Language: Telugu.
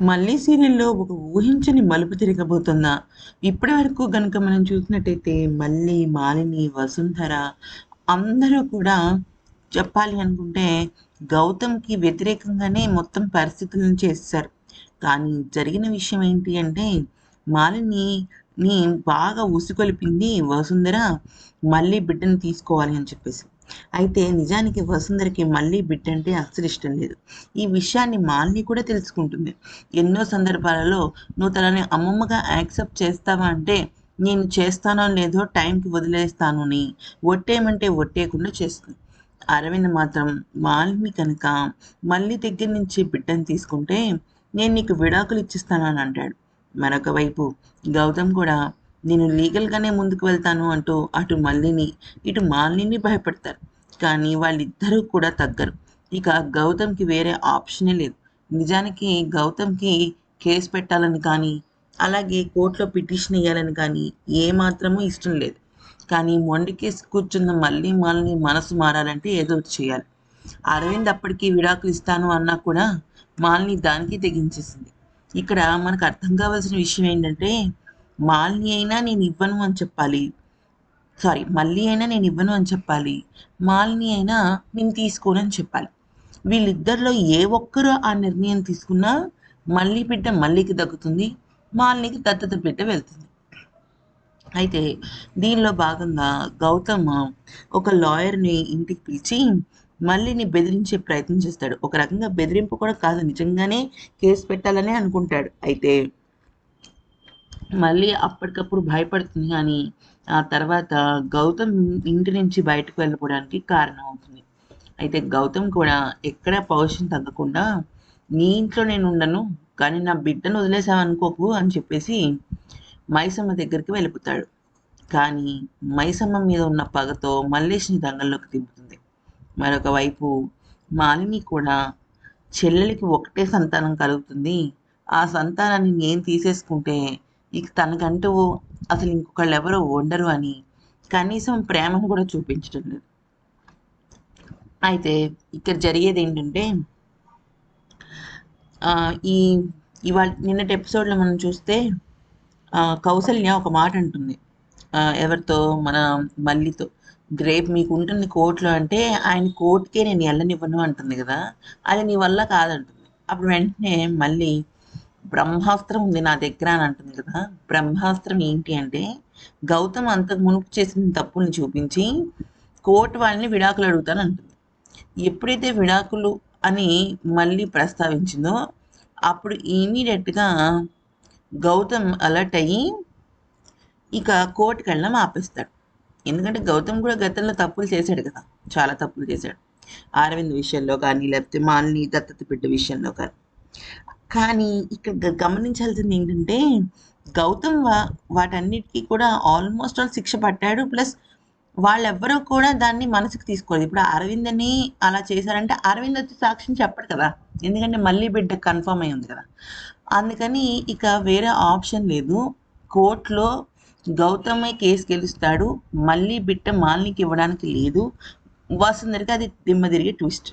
మళ్ళీ సీరియల్లో ఒక ఊహించని మలుపు తిరగబోతుందా ఇప్పటి వరకు కనుక మనం చూసినట్టయితే మళ్ళీ మాలిని వసుంధర అందరూ కూడా చెప్పాలి అనుకుంటే గౌతమ్కి వ్యతిరేకంగానే మొత్తం పరిస్థితులను చేస్తారు కానీ జరిగిన విషయం ఏంటి అంటే మాలిని బాగా ఉసుకొలిపింది వసుంధర మళ్ళీ బిడ్డను తీసుకోవాలి అని చెప్పేసి. అయితే నిజానికి వసుంధరకి మళ్ళీ బిడ్డ అంటే అస్సలు ఇష్టం లేదు. ఈ విషయాన్ని మాలిని కూడా తెలుసుకుంటుంది. ఎన్నో సందర్భాలలో నువ్వు తనని అమ్మమ్మగా యాక్సెప్ట్ చేస్తావా అంటే నేను చేస్తానో లేదో టైంకి వదిలేస్తాను అని ఒట్టేయమంటే ఒట్టేయకుండా చేస్తుంది. అరవింద్ మాత్రం మాలిని కనుక మళ్ళీ దగ్గర నుంచి బిడ్డను తీసుకుంటే నేను నీకు విడాకులు ఇచ్చిస్తానని అంటాడు. మరొక వైపు గౌతమ్ కూడా నేను లీగల్గానే ముందుకు వెళ్తాను అంటూ అటు మల్లిని ఇటు మాలిని భయపడతారు. కానీ వాళ్ళిద్దరూ కూడా తగ్గరు. ఇక గౌతమ్కి వేరే ఆప్షనే లేదు. నిజానికి గౌతమ్కి కేసు పెట్టాలని కానీ అలాగే కోర్టులో పిటిషన్ వేయాలని కానీ ఏమాత్రమూ ఇష్టం లేదు. కానీ మొండి కేసు కూర్చున్న మళ్ళీ మాలిని మనసు మారాలంటే ఏదో చేయాలి. అరవింద్ అప్పటికి విడాకులు ఇస్తాను అన్నా కూడా మాల్ని దానికి తెగించేసింది. ఇక్కడ మనకు అర్థం కావాల్సిన విషయం ఏంటంటే మాలిని అయినా నేను ఇవ్వను అని చెప్పాలి. సారీ మళ్ళీ అయినా నేను ఇవ్వను అని చెప్పాలి. మాలిని అయినా నేను తీసుకోను అని చెప్పాలి. వీళ్ళిద్దరిలో ఏ ఒక్కరు ఆ నిర్ణయం తీసుకున్నా మళ్ళీ బిడ్డ మళ్ళీకి దక్కుతుంది మాలినికి దత్తత బిడ్డ వెళ్తుంది. అయితే దీనిలో భాగంగా గౌతమ్ ఒక లాయర్ని ఇంటికి పిలిచి మళ్ళీని బెదిరించే ప్రయత్నం చేస్తాడు. ఒక రకంగా బెదిరింపు కూడా కాదు నిజంగానే కేసు పెట్టాలనే అనుకుంటాడు. అయితే మళ్ళీ అప్పటికప్పుడు భయపడుతుంది కానీ ఆ తర్వాత గౌతమ్ ఇంటి నుంచి బయటకు వెళ్ళిపోవడానికి కారణం అవుతుంది అయితే గౌతమ్ కూడా ఎక్కడ పౌరుషం తగ్గకుండా నీ ఇంట్లో నేను ఉండను కానీ నా బిడ్డను వదిలేసావనుకోకు అని చెప్పేసి మైసమ్మ దగ్గరికి వెళ్ళిపోతాడు. కానీ మైసమ్మ మీద ఉన్న పగతో మల్లేష్ని దంగల్లోకి దింపుతుంది. మరొక వైపు మాలిని కూడా చెల్లెలికి ఒకటే సంతానం కలుగుతుంది. ఆ సంతానాన్ని నేను తీసేసుకుంటే ఇక తనకంటూ అసలు ఇంకొకళ్ళు ఎవరో ఉండరు అని కనీసం ప్రేమను కూడా చూపించడం లేదు. అయితే ఇక్కడ జరిగేది ఏంటంటే ఈ ఇవాళ నిన్నటి ఎపిసోడ్లో మనం చూస్తే కౌసల్య ఒక మాట అంటుంది. ఎవరితో? మన మల్లితో. గ్రేప్ మీకు ఉంటుంది కోర్టులో అంటే ఆయన కోర్టుకే నేను వెళ్ళనివ్వను అంటుంది కదా. అది నీ వల్ల కాదంటుంది. అప్పుడు వెంటనే మళ్ళీ బ్రహ్మాస్త్రం ఉంది నా దగ్గర అని అంటుంది కదా. బ్రహ్మాస్త్రం ఏంటి అంటే గౌతమ్ అంతకు మునుపు చేసిన తప్పుల్ని చూపించి కోర్టు వాళ్ళని విడాకులు అడుగుతాను అంటుంది. ఎప్పుడైతే విడాకులు అని మళ్ళీ ప్రస్తావించిందో అప్పుడు ఇమీడియట్గా గౌతమ్ అలర్ట్ అయ్యి ఇక కోర్టుకి వెళ్ళడం ఆపేస్తాడు. ఎందుకంటే గౌతమ్ కూడా గతంలో తప్పులు చేశాడు కదా. చాలా తప్పులు చేశాడు. అరవింద్ విషయంలో కానీ లేకపోతే మాలిని దత్తత బిడ్డ విషయంలో కానీ. కానీ ఇక్కడ గమనించాల్సింది ఏంటంటే గౌతమ్ వా వాటన్నిటికీ కూడా ఆల్మోస్ట్ ఆల్ శిక్ష పట్టాడు ప్లస్ వాళ్ళెవ్వరూ కూడా దాన్ని మనసుకు తీసుకోలేదు. ఇప్పుడు అరవింద్ అని అలా చేశారంటే అరవింద్ వచ్చి సాక్ష్యం చెప్పడు కదా. ఎందుకంటే మళ్ళీ బిడ్డ కన్ఫర్మ్ అయి ఉంది కదా. అందుకని ఇక వేరే ఆప్షన్ లేదు. కోర్టులో గౌతమే కేసు గెలుస్తాడు. మళ్ళీ బిడ్డ మాలినికి ఇవ్వడానికి లేదు. వసుందరికి అది దిమ్మ తిరిగే ట్విస్ట్.